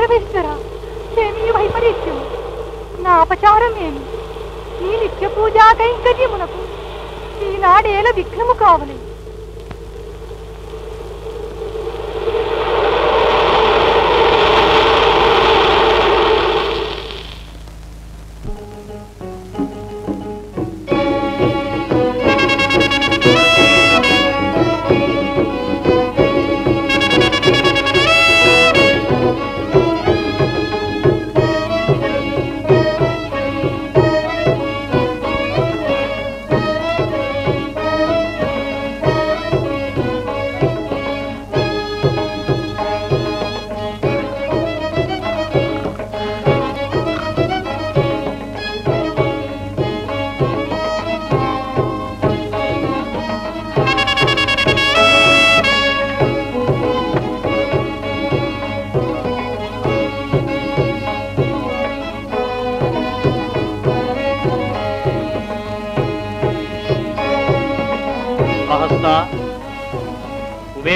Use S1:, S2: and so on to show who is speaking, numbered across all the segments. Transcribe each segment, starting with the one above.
S1: పరమేశ్వర ఏమి ఈ వైపరీత్యము నా అపచారం ఏమి? ఈ నిత్య పూజా కైంకర్యమునకు ఈనాడేల విఘ్నము
S2: కావలేదు.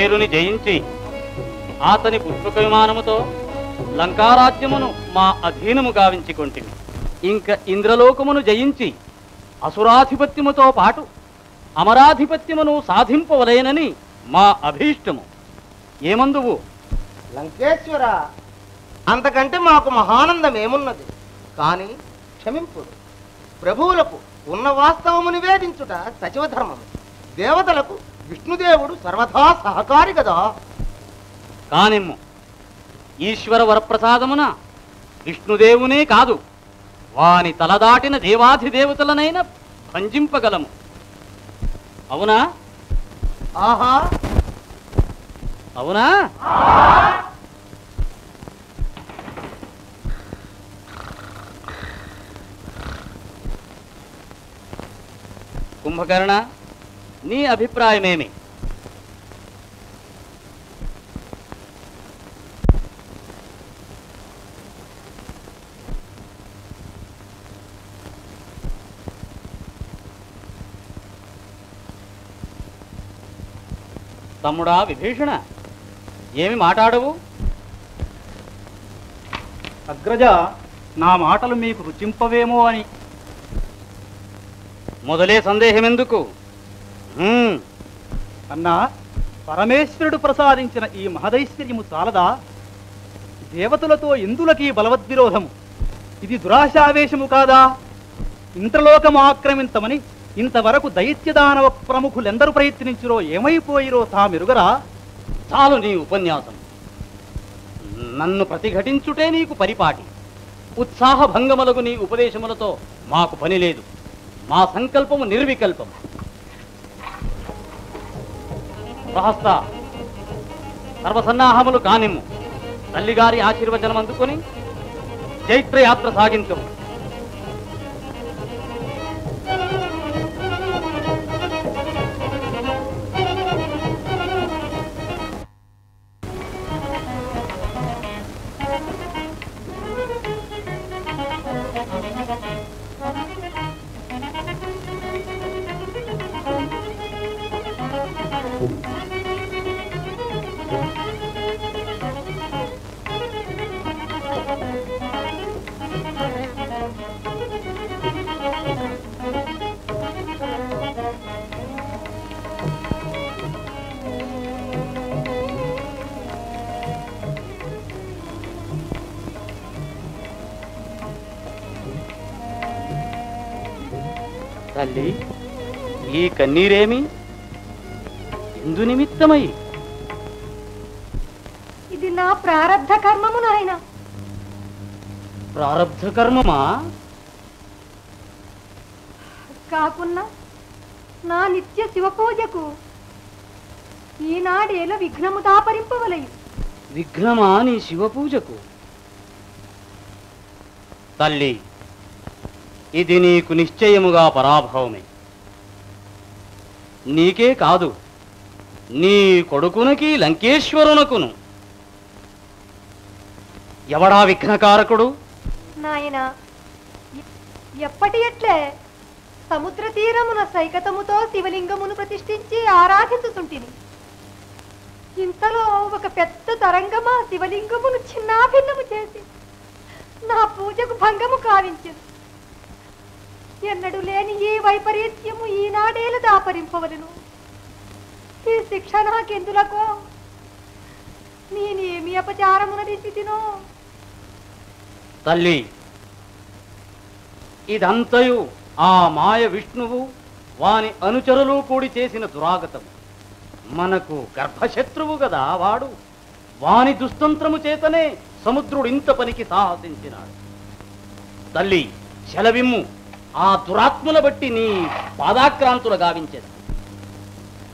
S2: కుబేరుని జయించి అతని పుష్పక విమానముతో లంకారాజ్యమును మా అధీనము గావించుకుంటుంది ఇంక ఇంద్రలోకమును జయించి అసురాధిపత్యముతో పాటు అమరాధిపత్యమును సాధింపవలేనని మా అభీష్టము. ఏమందువు?
S3: లంకేశ్వర అంతకంటే మాకు మహానందం ఏమున్నది కానీ క్షమింపు. ప్రభువులకు ఉన్న వాస్తవము నివేదించుట సచివధర్మము. దేవతలకు విష్ణుదేవుడు సర్వదా సహకారి కదా.
S2: కానిమ్ము. ఈశ్వర వరప్రసాదమున విష్ణుదేవునే కాదు వాని తలదాటిన దేవాధిదేవతలనైనా భంజింపగలము. అవునా?
S3: ఆహా.
S2: అవునా? కుంభకర్ణ నీ అభిప్రాయమేమి? తమ్ముడా విభీషణ ఏమి మాట్లాడవు
S4: అగ్రజ నా మాటలు మీకు రుచింపవేమో అని.
S2: మొదలే సందేహం ఎందుకు
S4: అన్నా పరమేశ్వరుడు ప్రసాదించిన ఈ మహదైశ్వర్యము చాలదా? దేవతలతో ఇందులకి బలవద్విరోధము? ఇది దురాశావేశము కాదా? ఇంద్రలోకము ఆక్రమింతమని ఇంతవరకు దైత్యదానవ ప్రముఖులెందరు ప్రయత్నించిరో ఏమైపోయిరో తామెరుగరా?
S2: చాలు నీ ఉపన్యాసం. నన్ను ప్రతిఘటించుటే నీకు పరిపాటి. ఉత్సాహభంగములకు నీ ఉపదేశములతో మాకు పని లేదు. మా సంకల్పము నిర్వికల్పం గృహస్థ సర్వసన్నాహములు కానిమ్ము. తల్లిగారి ఆశీర్వచనం అందుకొని చైత్రయాత్ర సాగించము. తల్లి ఈ కన్నీరేమి? ఎందు నిమిత్తమై.
S1: ఇది నా ప్రారబ్ధ కర్మము నాయన.
S2: ప్రారబ్ధ కర్మమా?
S1: కాకున్నా నా నిత్య శివ పూజకు ఈనాడేల విఘ్నము దాపరింపవలయు
S2: విఘ్నమా నీ శివ పూజకు? తల్లి ఇది నీకు నిశ్చయముగా పరాభవమే. నీకే కాదు నీ కొడుకునికి లంకేశ్వరునకును. ఎవడా విఘ్నకారకుడు?
S1: నాయన ఎప్పటి ఎట్లే సముద్ర తీరమున సైకతముతో శివలింగమును ప్రతిష్ఠించి ఆరాధించుతుంటిని ఇంతలో ఒక పెద్ద తరంగమా శివలింగమును చిన్నాభిన్నము చేసి నా పూజకు భంగము కావించింది. ఎన్నడు లేని ఈ వైపరీత్యము ఈనాడేలు దాపరింపవలను. ఈ శిక్ష నాకెందులకో? నేనేమి అపచారమున
S2: తల్లి ఇదంతయు ఆ మాయ విష్ణువు వాని అనుచరులు కూడి చేసిన దురాగతం మనకు గర్భశత్రువు కదా వాడు. వాని దుస్తంత్రము చేతనే సముద్రుడు ఇంత పనికి సాహసించినాడు. తల్లి చెలవిమ్ము. ఆ దురాత్ముల బట్టి నీ పాదాక్రాంతుల గావించేది.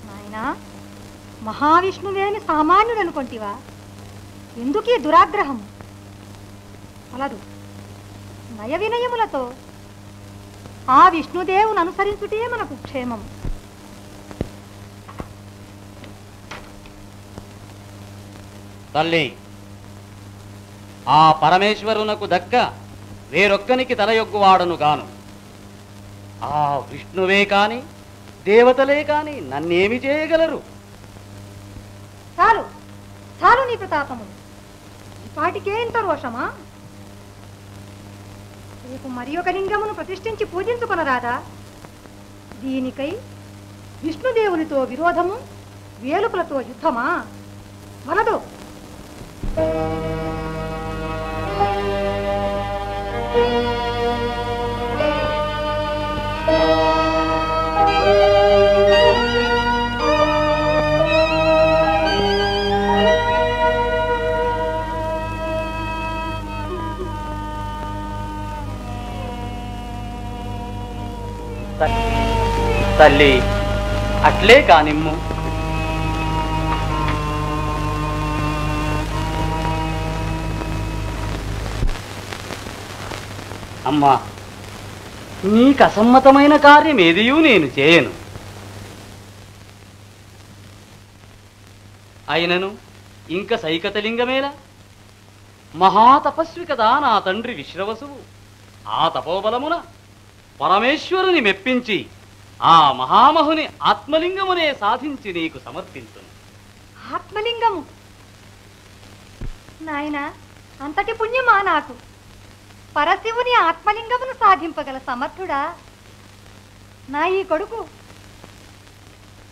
S1: నాయనా మహావిష్ణువేమి సామాన్యుడు అనుకుంటివా ఎందుకీ దురాగ్రహం? అలదు నయ వినయములతో ఆ విష్ణుదేవుని అనుసరించుటే మనకు క్షేమం.
S2: తల్లి ఆ పరమేశ్వరునకు దక్క వేరొక్కనికి తలయొగ్గువాడను గాను. ఆ విష్ణువే కాని దేవతలే కాని నన్నేమి చేయగలరు?
S1: చాలు చాలు నీ ప్రతాపము. పాటికే ఇంత రోషమా? రేపు మరి ఒక లింగమును ప్రతిష్ఠించి పూజించుకొనరాదా? దీనికై విష్ణుదేవునితో విరోధము వేలుపులతో యుద్ధమా? వలదు.
S2: తల్లి అట్లే కానిమ్ము. అమ్మా నీకు అసమ్మతమైన కార్యం ఏదియూ నేను చేయను. అయినను ఇంక సైకతలింగమేలా? మహాతపస్వి కదా నా తండ్రి విశ్రవసువు. ఆ తపోబలమున పరమేశ్వరుని మెప్పించి ఆ మహామహుని ఆత్మలింగమునే సాధించి నీకు సమర్పించును.
S1: ఆత్మలింగము? నాయన అంతటి పుణ్యమా నాకు? పరశివుని ఆత్మలింగమును సాధింపగల సమర్థుడా? నా ఈ కొడుకు?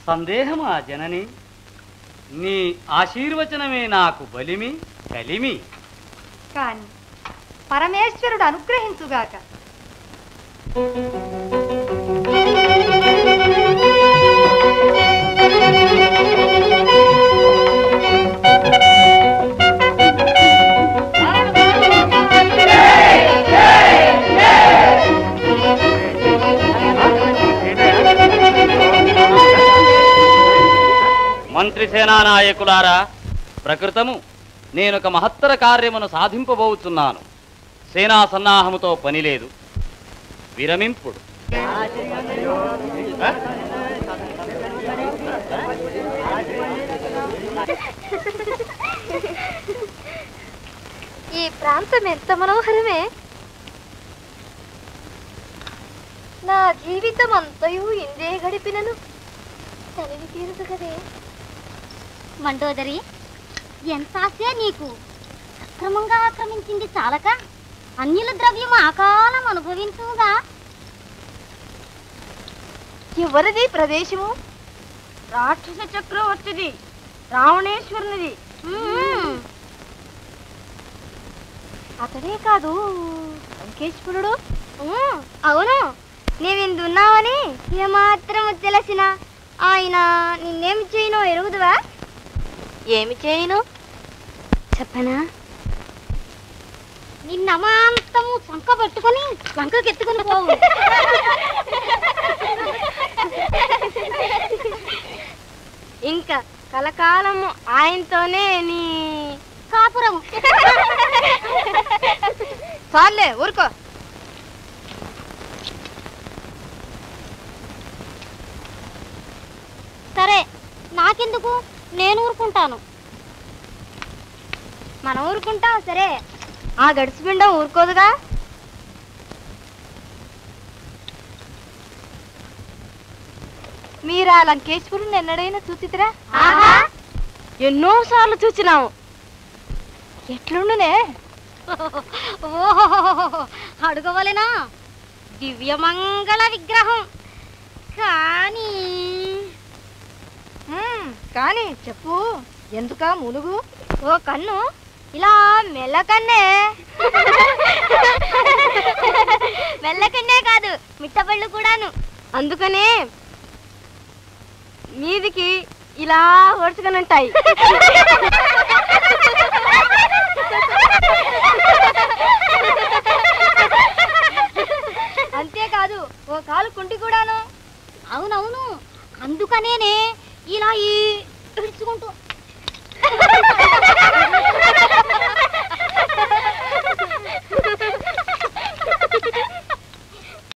S2: సందేహమా జనని? నీ ఆశీర్వచనమే నాకు బలిమి కలిమి.
S1: కాని పరమేశ్వరుడు అనుగ్రహించుగాక.
S2: మంత్రి సేనానాయకులారా ప్రకృతము నేనొక మహత్తర కార్యమును సాధింపబోచున్నాను. సేనా సన్నాహముతో పని లేదు. విరమింపుడు.
S5: ఈ ప్రాంతం ఎంత మనోహరమే! నా జీవితం అంతయు ఇందే గడిపినను. తనివి తీరదు కదే.
S6: మండోదరి ఎంత ఆశే నీకు? అక్రమంగా ఆక్రమించింది చాలక? అన్యుల ద్రవ్యం ఆకాలం అనుభవించుగా
S5: ఎవరిది ప్రదేశము? రాక్షస చక్రవర్తిది రావణేశ్వరునిది. అతడే కాదు వెంకటేశ్వరుడు. అవును. నీవిందున్నావని ఏమాత్రం తెలిసిన ఆయన నిన్నేమి చేయను ఎరుగుదువా? ఏమి చేయను?
S6: చెప్పనా? నిన్నమాంతము సంక పెట్టుకొని ఎత్తుకొని పోవు.
S5: ఇంకా కలకాలము ఆయనతోనే నీ
S6: కాపురం
S5: చాలే ఊరుకో.
S6: సరే నాకెందుకు? నేను ఊరుకుంటాను.
S5: మనం ఊరుకుంటాం సరే. ఆ గడిచిపిండం ఊరుకోదుగా? మీరు ఆ లంకేశ్వరుని ఎన్నడైనా
S6: ఆహా!
S5: ఎన్నో సార్లు చూచినాము
S7: ఎట్లుండునే?
S6: ఓహో అడుగవలెనా? దివ్యమంగళ విగ్రహం. కానీ
S7: కానీ చెప్పు ఎందుక మునుగు
S5: ఓ కన్ను ఇలా మెల్లకన్నే మెల్లకన్నే కాదు మిట్టపళ్ళు కూడాను. అందుకనే మీదికి ఇలా ఉంటాయి అంతేకాదు ఓ కాలు కుంటి కూడాను.
S6: అవునవును అందుకనేనే ఇలా ఈ ఇడుచుకుంటూ